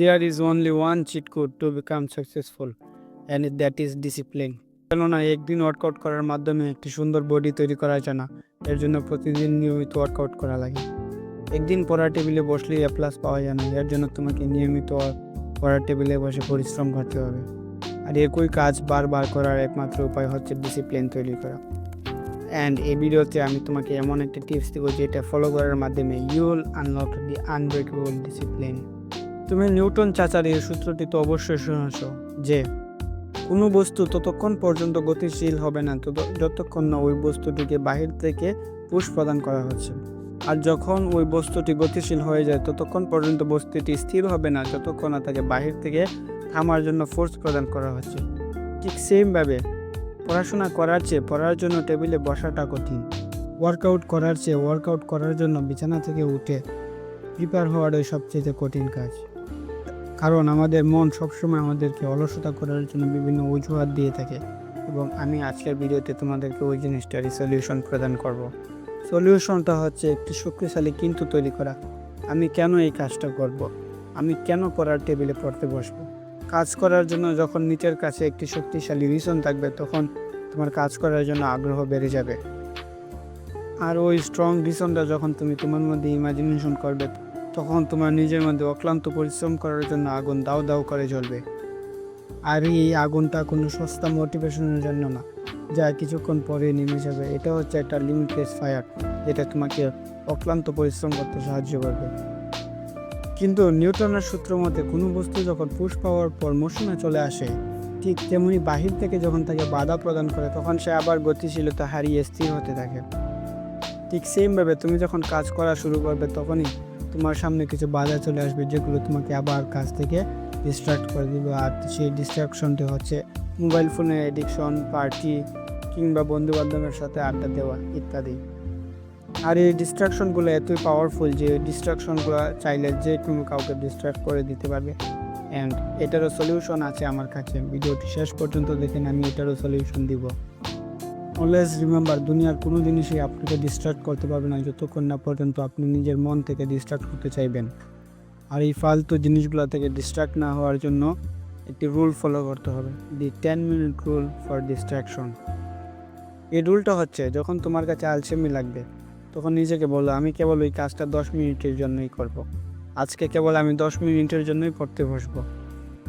There is only one cheat code to become successful, and that is discipline. কেননা একদিন workout করার মাধ্যমে একটি সুন্দর বডি তৈরি করা যায় না। এর জন্য প্রতিদিন নিয়মিত ওয়ার্কআউট করা লাগে। একদিন পড়ার টেবিলে বসলে এ প্লাস পাওয়া যায় না। এর জন্য তোমাকে নিয়মিত পড়ার টেবিলে বসে পরিশ্রম করতে হবে। আর একই কাজ বারবার করার একমাত্র উপায় হচ্ছে ডিসিপ্লিন তৈরি করা। অ্যান্ড এই ভিডিওতে আমি তোমাকে এমন একটা টিপস দেবো যেটা ফলো করার মাধ্যমে you unlock the unbreakable discipline তুমি নিউটন চাচার এই সূত্রটি তো অবশ্যই শুনেছ, যে কোনো বস্তু ততক্ষণ পর্যন্ত গতিশীল হবে না যতক্ষণ না ওই বস্তুটিকে বাহির থেকে পুশ প্রদান করা হচ্ছে। আর যখন ওই বস্তুটি গতিশীল হয়ে যায়, ততক্ষণ পর্যন্ত বস্তুটি স্থির হবে না, যতক্ষণ না তাকে বাহির থেকে থামার জন্য ফোর্স প্রদান করা হচ্ছে। ঠিক সেমভাবে পড়াশোনা করার চেয়ে পড়ার জন্য টেবিলে বসাটা কঠিন। ওয়ার্কআউট করার চেয়ে ওয়ার্কআউট করার জন্য বিছানা থেকে উঠে প্রিপেয়ার হওয়াটাই সবচেয়ে কঠিন কাজ। কারণ আমাদের মন সবসময় আমাদেরকে অলসতা করার জন্য বিভিন্ন অজুহাত দিয়ে থাকে এবং আমি আজকের ভিডিওতে তোমাদেরকে ওই জিনিসটারই সলিউশন প্রদান করব। সলিউশনটা হচ্ছে একটি শক্তিশালী কিন্তু তৈরি করা। আমি কেন এই কাজটা করব। আমি কেন পড়ার টেবিলে পড়তে বসবো? কাজ করার জন্য যখন নিচের কাছে একটি শক্তিশালী রিজন থাকবে, তখন তোমার কাজ করার জন্য আগ্রহ বেড়ে যাবে। আর ওই স্ট্রং রিজনটা যখন তুমি তোমার মধ্যে ইমাজিনেশন করবে তখন তোমার নিজের মধ্যে অক্লান্ত পরিশ্রম করার জন্য আগুন দাও দাও করে জ্বলবে। আর এই আগুনটা কোনো সস্তা মোটিভেশনের জন্য না, যা কিছুক্ষণ পরে নেমে যাবে। এটা হচ্ছে একটা লিমিটেড ফায়ার যেটা তোমাকে অক্লান্ত পরিশ্রম করতে সাহায্য করবে। কিন্তু নিউটনের সূত্র মতে কোনো বস্তু যখন পুশ পাওয়ার পর মৌসুমে চলে আসে, ঠিক তেমনি বাহির থেকে যখন তাকে বাধা প্রদান করে, তখন সে আবার গতিশীলতা হারিয়ে স্থির হতে থাকে। ঠিক সেমভাবে তুমি যখন কাজ করা শুরু করবে, তখনই তোমার সামনে কিছু বাধা চলে আসবে যেগুলো তোমাকে আবার কাজ থেকে ডিস্ট্রাক্ট করে দিবে। আর সেই ডিস্ট্রাকশনটি হচ্ছে মোবাইল ফোনের এডিকশন পার্টি কিংবা বন্ধু বান্ধবের সাথে আড্ডা দেওয়া ইত্যাদি। আর এই ডিস্ট্রাকশনগুলো এতই পাওয়ারফুল যে ডিস্ট্রাকশনগুলো চাইলে যে কোনো কাউকে ডিস্ট্রাক্ট করে দিতে পারবে। অ্যান্ড এটারও সলিউশন আছে আমার কাছে। ভিডিওটি শেষ পর্যন্ত দেখেন আমি এটারও সলিউশন দিব। অলওয়েজ রিমেম্বার দুনিয়ার কোনো জিনিসই আপনাকে ডিস্ট্রাক্ট করতে পারবে না। যতক্ষণ না পর্যন্ত আপনি নিজের মন থেকে ডিস্ট্রাক্ট করতে চাইবেন। আর এই ফালতু জিনিসগুলো থেকে ডিস্ট্রাক্ট না হওয়ার জন্য একটি রুল ফলো করতে হবে। The ten minute rule for distraction এই রুলটা হচ্ছে, যখন তোমার কাছে আলসেমি লাগবে, তখন নিজেকে বলো, আমি কেবল ওই কাজটা দশ মিনিটের জন্যই করব। আজকে কেবল আমি দশ মিনিটের জন্যই পড়তে বসবো।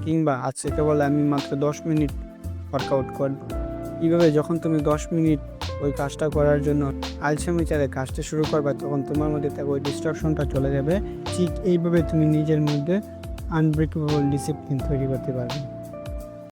কিংবা, আজকে কেবল আমি মাত্র দশ মিনিট ওয়ার্কআউট করব। এইভাবে যখন তুমি দশ মিনিট ওই কাজটা করার জন্য আলসেমিচারে কাজটা শুরু করবে, তখন তোমার মধ্যে থেকে ওই ডিস্ট্রাকশনটা চলে যাবে। ঠিক এইভাবে তুমি নিজের মধ্যে আনব্রেকেবল ডিসিপ্লিন তৈরি করতে পারবে।